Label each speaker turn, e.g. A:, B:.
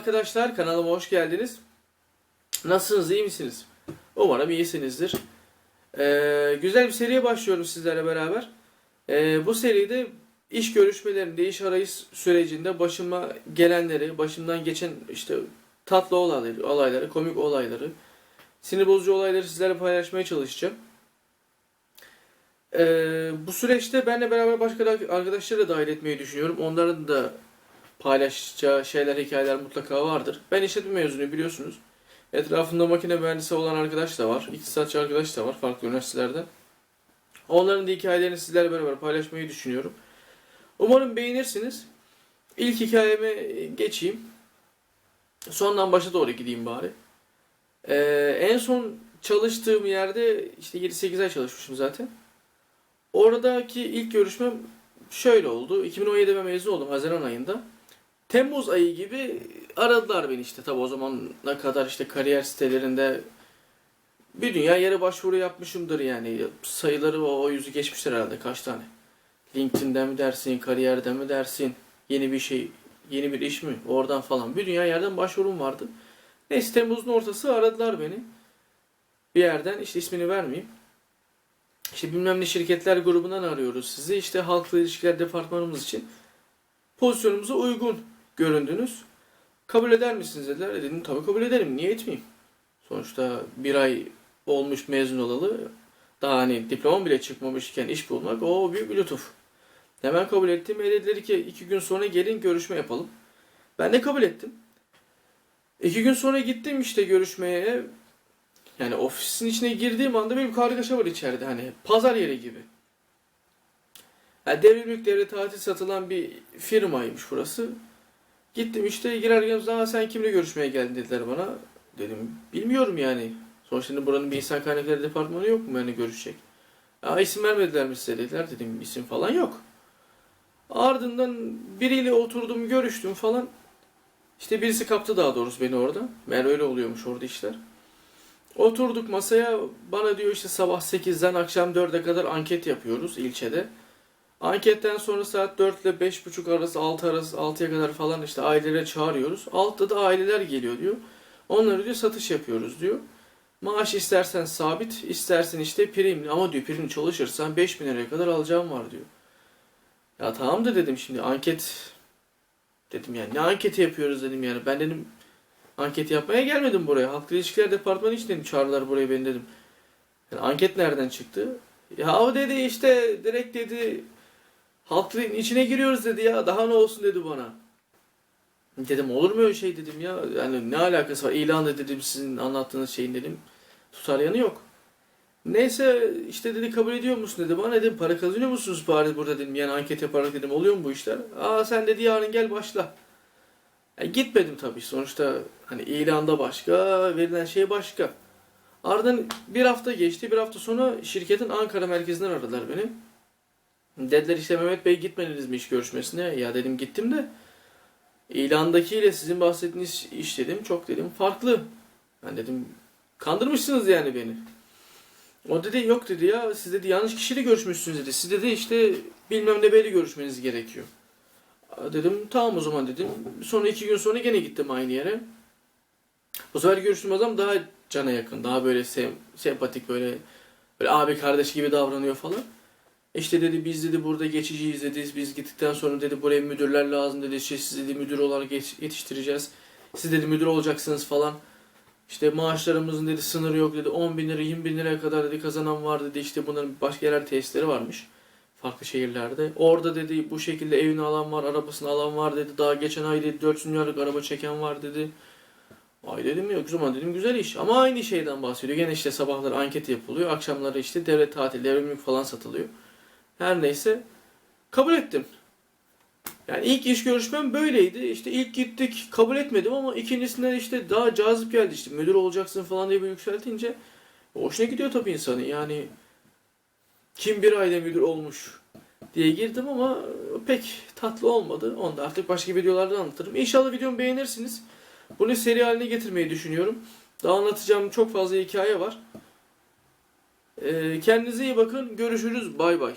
A: arkadaşlar, kanalıma hoş geldiniz. Nasılsınız, iyi misiniz? Umarım iyisinizdir. Ee, güzel bir seriye başlıyorum sizlerle beraber. Ee, bu seride iş görüşmelerinde, iş arayış sürecinde başıma gelenleri, başımdan geçen işte tatlı olayları, olayları, komik olayları, sinir bozucu olayları sizlerle paylaşmaya çalışacağım. Ee, bu süreçte benle beraber başka arkadaşları da dahil etmeyi düşünüyorum. Onların da paylaşacağı şeyler, hikayeler mutlaka vardır. Ben işletme mezunu biliyorsunuz. Etrafında makine mühendisi olan arkadaş da var. İktisatçı arkadaş da var farklı üniversitelerde. Onların da hikayelerini sizlerle beraber paylaşmayı düşünüyorum. Umarım beğenirsiniz. İlk hikayeme geçeyim. Sondan başa doğru gideyim bari. Ee, en son çalıştığım yerde işte 7-8 ay çalışmışım zaten. Oradaki ilk görüşmem şöyle oldu. 2017'de mezun oldum Haziran ayında. Temmuz ayı gibi aradılar beni işte tabi o zamana kadar işte kariyer sitelerinde bir dünya yere başvuru yapmışımdır yani sayıları o, o yüzü geçmiştir herhalde kaç tane. LinkedIn'den mi dersin, kariyerden mi dersin, yeni bir şey, yeni bir iş mi oradan falan bir dünya yerden başvurum vardı. Neyse Temmuz'un ortası aradılar beni. Bir yerden işte ismini vermeyeyim. İşte bilmem ne şirketler grubundan arıyoruz sizi. İşte halkla ilişkiler departmanımız için pozisyonumuza uygun göründünüz. Kabul eder misiniz dediler. E dedim tabii kabul ederim. Niye etmeyeyim? Sonuçta bir ay olmuş mezun olalı. Daha hani diplomam bile çıkmamışken iş bulmak o büyük bir lütuf. Hemen kabul ettim. E dediler ki iki gün sonra gelin görüşme yapalım. Ben de kabul ettim. İki gün sonra gittim işte görüşmeye. Yani ofisin içine girdiğim anda bir kargaşa var içeride hani pazar yeri gibi. Yani devrimlik devlet tatil satılan bir firmaymış burası. Gittim işte girerken daha sen kimle görüşmeye geldin dediler bana. Dedim bilmiyorum yani. Sonuçta buranın bir insan kaynakları departmanı yok mu yani görüşecek. Ya isim vermediler mi size dediler. Dedim isim falan yok. Ardından biriyle oturdum görüştüm falan. İşte birisi kaptı daha doğrusu beni orada. Meğer öyle oluyormuş orada işler. Oturduk masaya bana diyor işte sabah 8'den akşam 4'e kadar anket yapıyoruz ilçede. Anketten sonra saat 4 ile 5.30 arası 6 arası 6'ya kadar falan işte ailelere çağırıyoruz. Altta da aileler geliyor diyor. Onları diyor satış yapıyoruz diyor. Maaş istersen sabit, istersen işte primli ama diyor primli çalışırsan 5000 liraya kadar alacağım var diyor. Ya tamam da dedim şimdi anket dedim yani ne anketi yapıyoruz dedim yani. Ben dedim anket yapmaya gelmedim buraya. Halk ilişkiler departmanı için dedim çağırdılar buraya beni dedim. Yani anket nereden çıktı? Ya o dedi işte direkt dedi halkın içine giriyoruz dedi ya daha ne olsun dedi bana. Dedim olur mu öyle şey dedim ya. Yani ne alakası var ilan da dedim sizin anlattığınız şeyin dedim. Tutar yanı yok. Neyse işte dedi kabul ediyor musun dedi bana dedim para kazanıyor musunuz bari burada dedim yani anket yaparak dedim oluyor mu bu işler? Aa sen dedi yarın gel başla. Ya gitmedim tabii sonuçta hani ilanda başka verilen şey başka. Ardından bir hafta geçti bir hafta sonra şirketin Ankara merkezinden aradılar beni. Dediler işte Mehmet Bey gitmediniz mi iş görüşmesine? Ya dedim gittim de ilandakiyle sizin bahsettiğiniz iş dedim çok dedim farklı. Ben dedim kandırmışsınız yani beni. O dedi yok dedi ya siz dedi yanlış kişiyle görüşmüşsünüz dedi. Siz dedi işte bilmem ne beyle görüşmeniz gerekiyor. Dedim tamam o zaman dedim. Sonra iki gün sonra gene gittim aynı yere. Bu sefer görüştüğüm adam daha cana yakın. Daha böyle sem sempatik böyle böyle abi kardeş gibi davranıyor falan. İşte dedi biz dedi burada geçiciyiz dedi. Biz gittikten sonra dedi buraya müdürler lazım dedi. İşte siz dedi müdür olarak yetiştireceğiz. Siz dedi müdür olacaksınız falan. İşte maaşlarımızın dedi sınırı yok dedi. 10 bin lira 20 bin liraya kadar dedi kazanan var dedi. İşte bunların başka yerler tesisleri varmış. Farklı şehirlerde. Orada dedi bu şekilde evini alan var, arabasını alan var dedi. Daha geçen ay dedi 4 milyarlık araba çeken var dedi. Ay dedim yok zaman dedim güzel iş. Ama aynı şeyden bahsediyor. Gene işte sabahları anket yapılıyor. Akşamları işte devlet tatil, devrimlik falan satılıyor. Her neyse kabul ettim. Yani ilk iş görüşmem böyleydi. İşte ilk gittik kabul etmedim ama ikincisinden işte daha cazip geldi işte müdür olacaksın falan diye bir yükseltince hoşuna gidiyor tabii insanın. Yani kim bir ayda müdür olmuş diye girdim ama pek tatlı olmadı. Onu da artık başka videolarda anlatırım. İnşallah videomu beğenirsiniz. Bunu seri haline getirmeyi düşünüyorum. Daha anlatacağım çok fazla hikaye var. Ee, kendinize iyi bakın. Görüşürüz. Bay bay.